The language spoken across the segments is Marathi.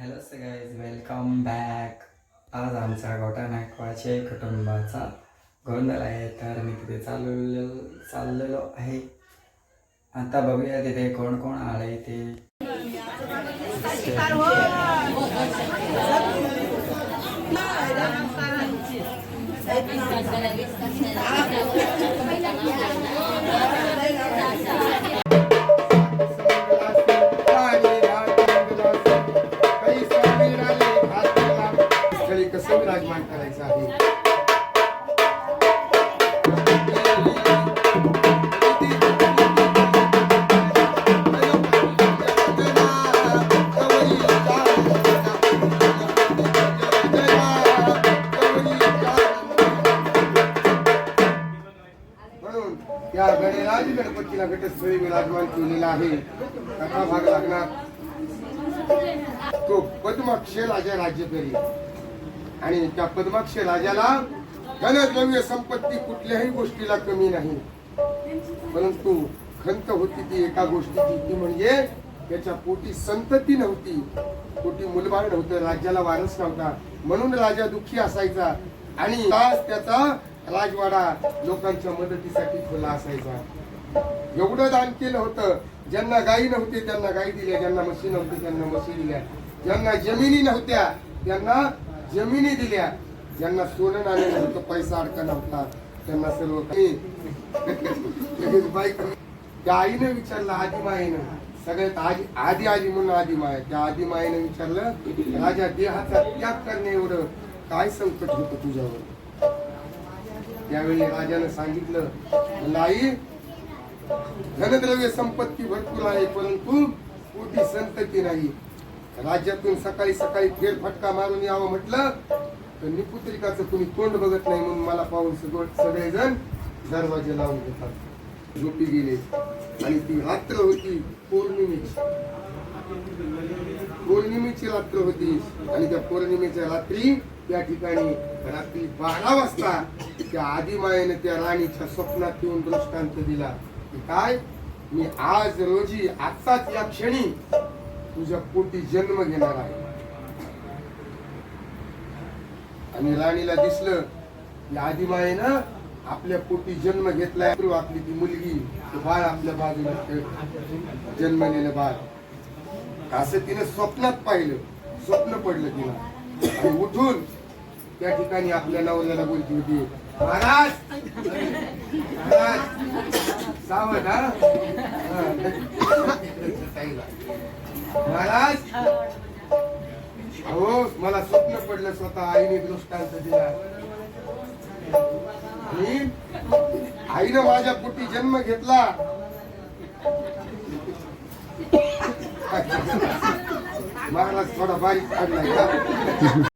हॅलो गाईज वेलकम बॅक आज आमचा गोटा नायकवाचे कुटुंबाचा गोंधळ आहे. तर मी तिथे चाललेलो चाललेलो आहे. आता बघूया तिथे कोण कोण आले ते. गणराज घटस्थळी विराजमान केलेला आहे. कथा भाग लागणार तो पद्माक्ष राजा राज्य करी आणि त्या पद्माक्ष राजाला धनद्रव्य संपत्ती कुठल्याही गोष्टीला कमी नाही. परंतु खंत होती ती एका गोष्टीची. ती म्हणजे त्याच्या पोटी संतती नव्हती. पोटी मुलबाळ नव्हतं. राज्याला वारस नव्हता. म्हणून राजा दुःखी असायचा. आणि त्याचा राजवाडा लोकांच्या मदतीसाठी खुला असायचा. एवढं दान केलं होतं. ज्यांना गायी नव्हते त्यांना गायी दिल्या. ज्यांना म्हशी नव्हती त्यांना म्हशी दिल्या. ज्यांना जमिनी नव्हत्या त्यांना जमिनी दिल्या. ज्यांना सोनं नाणे नव्हतं पैसा अडका नव्हता त्यांना सर्व काही. बाईक त्या आईनं विचारलं आदिमाईनं. सगळ्यात आधी आधी आधी म्हणून आदिमाय. त्या आदिमाईनं विचारलं राजा देहाचा त्याग करणे एवढं काय संकट होतं तुझ्यावर? त्यावेळी राजानं सांगितलं आई धनद्रव्य संपत्ती भरपूर आहे परंतु पोटी संतती नाही. राज्यातून सकाळी सकाळी फेरफटका मारून यावं म्हटलं तर निपुत्रिकाचं कुणी तोंड बघत नाही म्हणून मला पाहून सगळेजण दरवाजे लावून घेतात. झोपी गेले. आणि ती रात्र होती पौर्णिमेची. पौर्णिमेची रात्र होती. आणि त्या पौर्णिमेच्या रात्री त्या ठिकाणी रात्री बारा वाजता त्या आदिमायेने त्या राणीच्या स्वप्नात येऊन दृष्टांत दिला. काय? मी आज रोजी आत्ताच या क्षणी तुझ्या पोटी जन्म घेणार आहे. आणि राणीला दिसलं की आदिमायेनं आपल्या पोटी जन्म घेतलाय. आपली ती मुलगी बाळ आपल्या बाजूला जन्मलेलं बाळ. असं तिने स्वप्नात पाहिलं. स्वप्न पडलं तिला. आणि उठून त्या ठिकाणी आपल्या नवऱ्याला बोलती होती महाराज महाराज सावध हा? महाराज अहो मला स्वप्न पडलं स्वतः आईने दृष्टांत दिला. आईनं माझ्या पोटी जन्म घेतला. महाराज थोडा बारीक काढलाय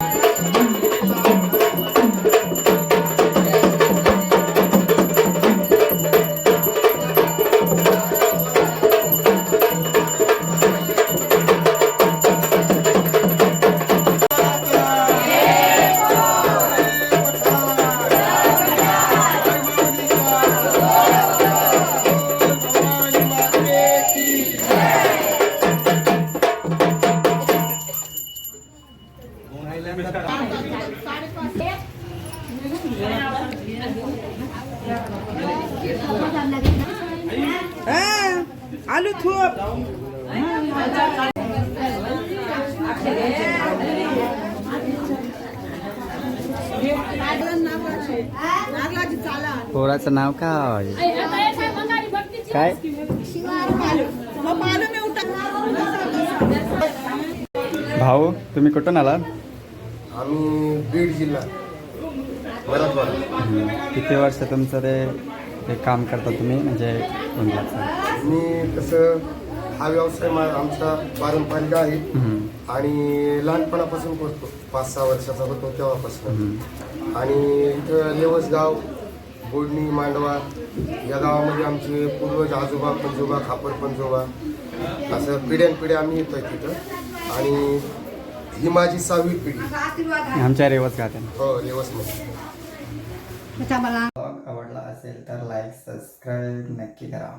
आलू थूप. पोराचं नाव काय? काय? भाऊ तुम्ही कुठून आलात? आम्ही बीड जिल्हा. मराठवाडा किती वर्ष तुमचं ते काम करता तुम्ही? म्हणजे मी कसं हा व्यवसाय मा आमचा पारंपरिक आहे. आणि लहानपणापासून करतो पाच सहा वर्षाचा होतो तेव्हापासून. आणि इथं लेवसगाव बोडणी मांडवा या गावामध्ये आमचे पूर्वज आजोबा पंजोबा खापर पंजोबा असं पिढ्यानपिढ्या आम्ही येतोय तिथं. आणि ही माझी सहावी पिढी. आमच्या रेवच गाते हो आवडला असेल तर लाईक सबस्क्राईब नक्की करा.